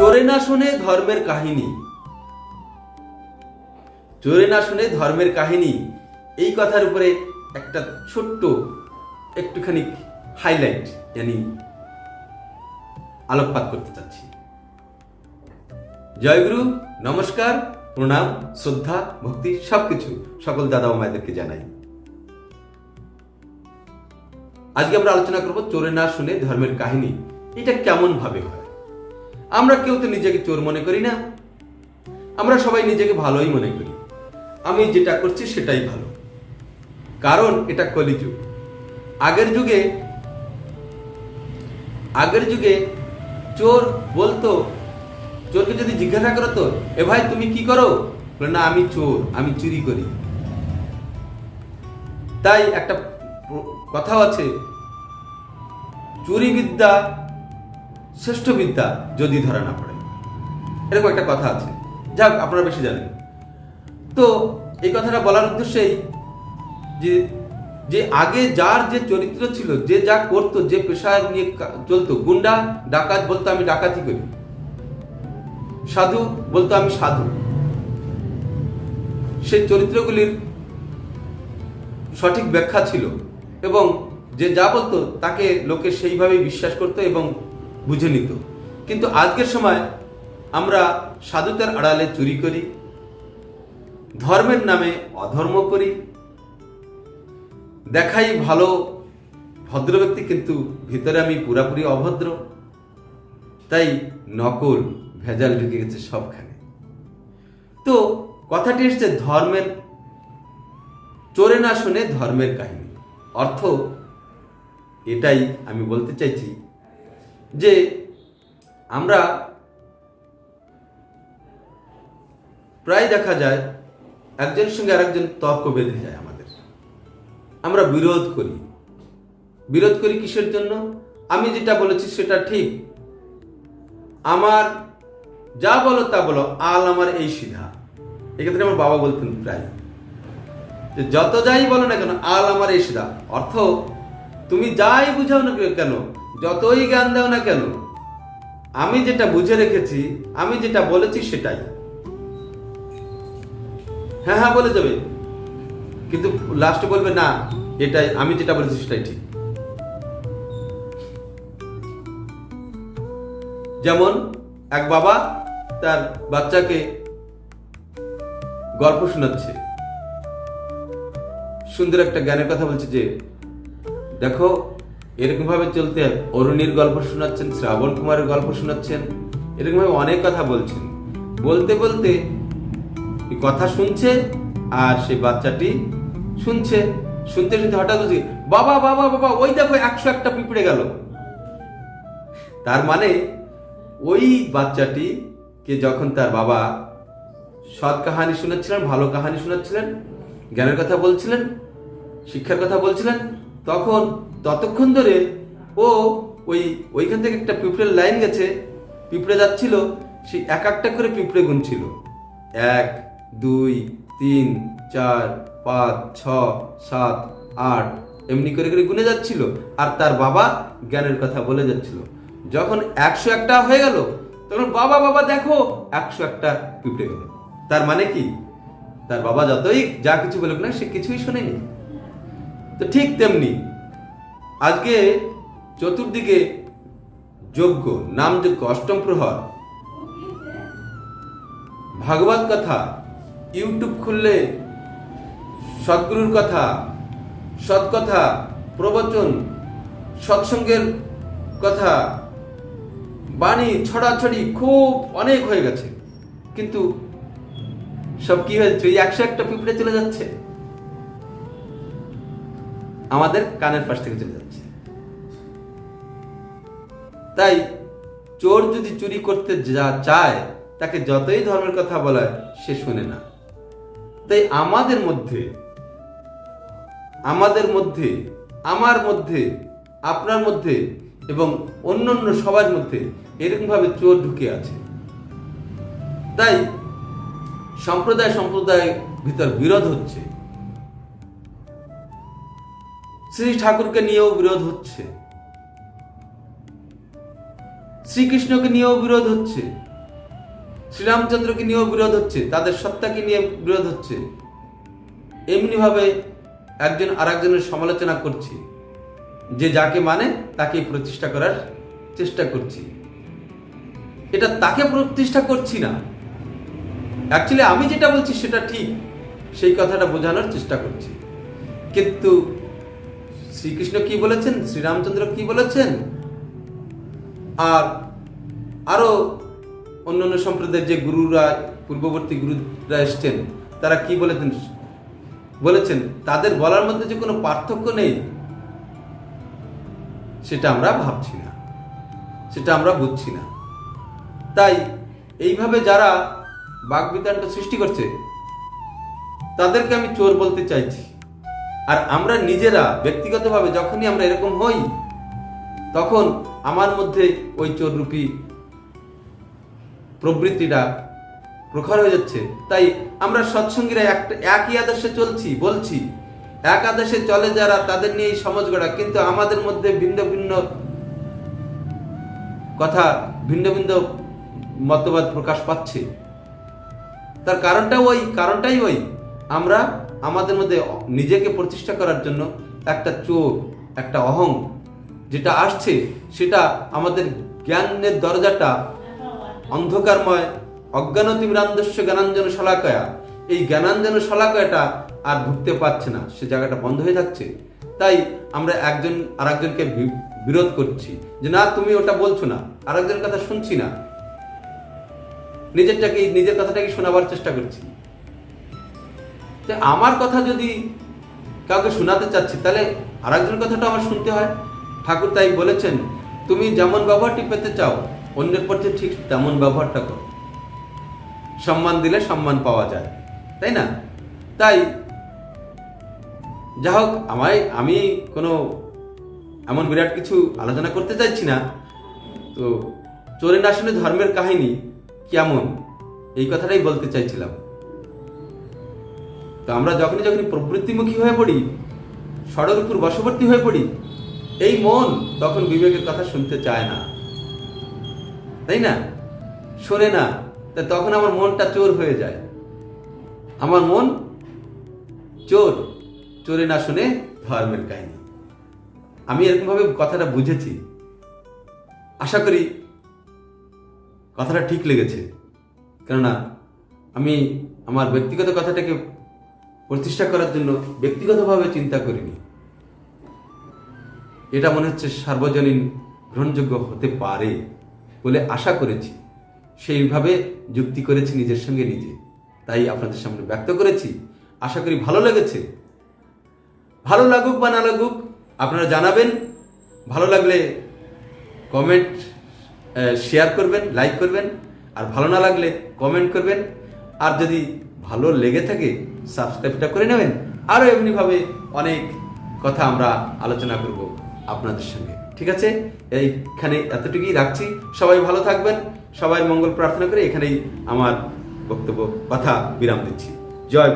চোরে না শুনে ধর্মের কাহিনী। চোরে না শুনে ধর্মের কাহিনী, এই কথার উপরে একটা ছোট্ট একটুখানি হাইলাইট জানি আলোকপাত করতে চাচ্ছি। জয়গুরু নমস্কার, প্রণাম, শ্রদ্ধা, ভক্তি, সবকিছু সকল দাদা মায়েদেরকে জানাই। আজকে আমরা আলোচনা করব চোরে না শুনে ধর্মের কাহিনী, এটা কেমন ভাবে হয়? আমরা কেউ তো নিজেকে চোর মনে করি না। আমরা সবাই নিজেকে ভালোই মনে করি। আমি যেটা করছি সেটাই ভালো। কারণ এটা কলিযুগ। আগের যুগে আগের যুগে চোর বলতো, চোরকে যদি জিজ্ঞাসা করো তো এ ভাই, তুমি কি করো? না, আমি চোর, আমি চুরি করি। তাই একটা কথাও আছে চুরি বিদ্যা শ্রেষ্ঠ বিদ্যা যদি ধরা না পড়ে এরকম একটা কথা আছে। যাক, আপনারা বেশি জানেন। তো এই কথাটা বলার উদ্দেশ্যেই যে যে আগে যার যে চরিত্র ছিল, যে যা করতো, যে পেশা নিয়ে চলতো, গুন্ডা, ডাকাত বলতো আমি ডাকাতি করি। সাধু বলতো আমি সাধু। সেই চরিত্রগুলির সঠিক ব্যাখ্যা ছিল এবং যে যা বলতো, তাকে লোকে সেইভাবেই বিশ্বাস করতো এবং বুঝে নিত কিন্তু আজকের সময় আমরা সাধুতার আড়ালে চুরি করি, ধর্মের নামে অধর্ম করি। দেখাই ভালো ভদ্র ব্যক্তি কিন্তু ভিতরে আমি পুরাপুরি অভদ্র। তাই নকল, ভেজাল ঢুকে গেছে সবখানে। তো কথাটি এসছে ধর্মের, চোরে না শুনে ধর্মের কাহিনী। অর্থ এটাই আমি বলতে চাইছি যে আমরা প্রায় দেখা যায়, একজনের সঙ্গে আরেকজন তর্ক বেঁধে যায় আমাদের। আমরা বিরোধ করি। বিরোধ করি কিসের জন্য? আমি যেটা বলেছি সেটা ঠিক। আমার যা বলো তা বলো, আল আমার এই সিধা। এক্ষেত্রে আমার বাবা বলতেন প্রায় যে, যত যাই বলো না কেন, আল আমার এই সিধা। অর্থ, তুমি যাই বুঝাও না কেন যতই জ্ঞান দাও না কেন, আমি যেটা বুঝে রেখেছি, আমি যেটা বলেছি সেটাই। হ্যাঁ হ্যাঁ বলে যাবে। কিন্তু লাস্টে বলবে, না, এটাই, আমি যেটা বলেছি সেটাই ঠিক। যেমন এক বাবা তার বাচ্চাকে গল্প শোনাচ্ছে। সুন্দর একটা জ্ঞানের কথা বলছে যে, দেখো এরকম ভাবে চলতে। অরুণীর গল্প শোনাচ্ছেন, শ্রাবণ কুমারের গল্প শোনাচ্ছেন এরকম ভাবে অনেক কথা বলছেন বলতে বলতে কথা শুনছে আর সেই বাচ্চাটি শুনছে শুনতে শুনতে হঠাৎ বলছে, বাবা বাবা বাবা, ওই দেখো একশো একটা পিঁপড়ে গেল তার মানে ওই বাচ্চাটি কে যখন তার বাবা সৎ কাহানি শোনাচ্ছিলেন, ভালো কাহানি শোনাচ্ছিলেন, জ্ঞানের কথা বলছিলেন, শিক্ষার কথা বলছিলেন তখন ততক্ষণ ধরে ও ওই ওইখান থেকে একটা পিঁপড়ের লাইন গেছে, পিঁপড়ে যাচ্ছিল, সে এক একটা করে পিঁপড়ে গুনছিল। এক, দুই, তিন, চার, পাঁচ, ছ, সাত, আট, এমনি করে করে গুনে যাচ্ছিল আর তার বাবা জ্ঞানের কথা বলে যাচ্ছিল। যখন একশো একটা হয়ে গেল, তখন বাবা বাবা, দেখো, একশো একটা পিঁপড়ে গেল। তার মানে কি? তার বাবা যতই যা কিছু বলুক না সে কিছুই শোনেনি। তো ঠিক তেমনি আজকে চতুর্দিকে যজ্ঞ, নাম যজ্ঞ, অষ্টম প্রহর। ভাগবত কথা, ইউটিউব খুললে সদ্গুরুর কথা সৎ কথা প্রবচন, সৎসঙ্গের কথা, বাণী, ছড়াছড়ি খুব অনেক হয়ে গেছে। কিন্তু সব কি হয়েছে? একশো একটা পিঁপড়ে চলে যাচ্ছে। আমাদের কানের পাশ থেকে চলে যাচ্ছে। তাই চোর যদি চুরি করতে যা চায়, তাকে যতই ধর্মের কথা বলায়, সে শোনে না। তাই আমাদের মধ্যে আমাদের মধ্যে, আমার মধ্যে, আপনার মধ্যে এবং অন্য অন্য সবার মধ্যে এরকমভাবে চোর ঢুকে আছে। তাই সম্প্রদায় সম্প্রদায় ভিতর বিরোধ হচ্ছে। শ্রী ঠাকুরকে নিয়েও বিরোধ হচ্ছে। শ্রীকৃষ্ণকে নিয়েও বিরোধ হচ্ছে। শ্রীরামচন্দ্রকে নিয়েও বিরোধ হচ্ছে। তাদের সত্তাকে নিয়ে বিরোধ হচ্ছে। এমনিভাবে একজন আরেকজনের সমালোচনা করছে। যে যাকে মানে তাকে প্রতিষ্ঠা করার চেষ্টা করছি। এটা তাকে প্রতিষ্ঠা করছি না। অ্যাকচুয়ালি আমি যেটা বলছি সেটা ঠিক। সেই কথাটা বোঝানোর চেষ্টা করছি। কিন্তু শ্রীকৃষ্ণ কি বলেছেন? শ্রীরামচন্দ্র কি বলেছেন? আর আরও অন্যান্য সম্প্রদায়ের যে গুরুরা, পূর্ববর্তী গুরুরা এসছেন, তারা কি বলেছেন? বলেছেন, তাদের বলার মধ্যে যে কোনো পার্থক্য নেই, সেটা আমরা ভাবছি না। সেটা আমরা বুঝছি না। তাই এইভাবে যারা বাগবিতানটা সৃষ্টি করছে, তাদেরকে আমি চোর বলতে চাইছি। আর আমরা নিজেরা ব্যক্তিগতভাবে যখনই আমরা এরকম হই, তখন আমার মধ্যে ওই চোররূপী প্রবৃত্তিটা প্রখর হয়ে যাচ্ছে। তাই আমরা সৎসঙ্গীরা একটা, একই আদর্শে চলছি, বলছি, এক আদর্শে চলে যারা তাদের নিয়ে এই সমাজ গড়া। কিন্তু আমাদের মধ্যে ভিন্ন ভিন্ন কথা, ভিন্ন ভিন্ন মতবাদ প্রকাশ পাচ্ছে। তার কারণটা ওই, কারণটাই ওই। আমরা আমাদের মধ্যে নিজেকে প্রতিষ্ঠা করার জন্য একটা চোর, একটা অহং যেটা আসছে, সেটা আমাদের জ্ঞানের দরজাটা অন্ধকারময় অজ্ঞানতিমিরান্দস্য জ্ঞানাঞ্জন শলাকয়া এই জ্ঞানাঞ্জন শলাকয়াটা আর ঢুকতে পারছে না, সে জায়গাটা বন্ধ হয়ে যাচ্ছে। তাই আমরা একজন, আরেকজনকে বি- বিরোধ করছি যে না, তুমি ওটা বলছো না, আরেকজনের কথা শুনছি না। নিজেরটাকে, নিজের কথাটাকে শোনাবার চেষ্টা করছি। তো আমার কথা যদি কাউকে শোনাতে চাচ্ছি, তাহলে আর আরেকজনের কথাটা আমার শুনতে হয়। ঠাকুর তাই বলেছেন, তুমি যেমন ব্যবহারটি পেতে চাও, অন্যের প্রতি ঠিক তেমন ব্যবহারটা করো। সম্মান দিলে সম্মান পাওয়া যায়, তাই না? তাই যা হোক, আমায়, আমি কোনো এমন বিরাট কিছু আলোচনা করতে চাইছি না। তো চোরের আসনে ধর্মের কাহিনী কেমন এই কথাটাই বলতে চাইছিলাম। তো আমরা যখনই যখনই প্রবৃত্তিমুখী হয়ে পড়ি ষড়ের উপর বশবর্তী হয়ে পড়ি, এই মন তখন বিবেকের কথা শুনতে চায় না। তাই না? শোনে না, তা তখন আমার মনটা চোর হয়ে যায়। আমার মন চোর, চোরে না শুনে ধর্মের কাহিনী। আমি এরকমভাবে কথাটা বুঝেছি। আশা করি কথাটা ঠিক লেগেছে। কেননা, আমি আমার ব্যক্তিগত কথাটাকে প্রতিষ্ঠা করার জন্য ব্যক্তিগতভাবে চিন্তা করিনি। এটা মনে হচ্ছে সার্বজনীন গ্রহণযোগ্য হতে পারে বলে আশা করেছি। সেইভাবে যুক্তি করেছি নিজের সঙ্গে নিজে। তাই আপনাদের সামনে ব্যক্ত করেছি। আশা করি ভালো লেগেছে। ভালো লাগুক বা না লাগুক, আপনারা জানাবেন। ভালো লাগলে কমেন্ট শেয়ার করবেন, লাইক করবেন। আর ভালো না লাগলে কমেন্ট করবেন। আর যদি ভালো লেগে থাকে সাবস্ক্রাইবটা করে নেবেন। আরও এমনিভাবে অনেক কথা আমরা আলোচনা করব আপনাদের সঙ্গে। ঠিক আছে? এইখানে এতটুকুই রাখছি। সবাই ভালো থাকবেন। সবাই মঙ্গল প্রার্থনা করে এখানেই আমার বক্তব্য, কথা বিরাম দিচ্ছি। জয়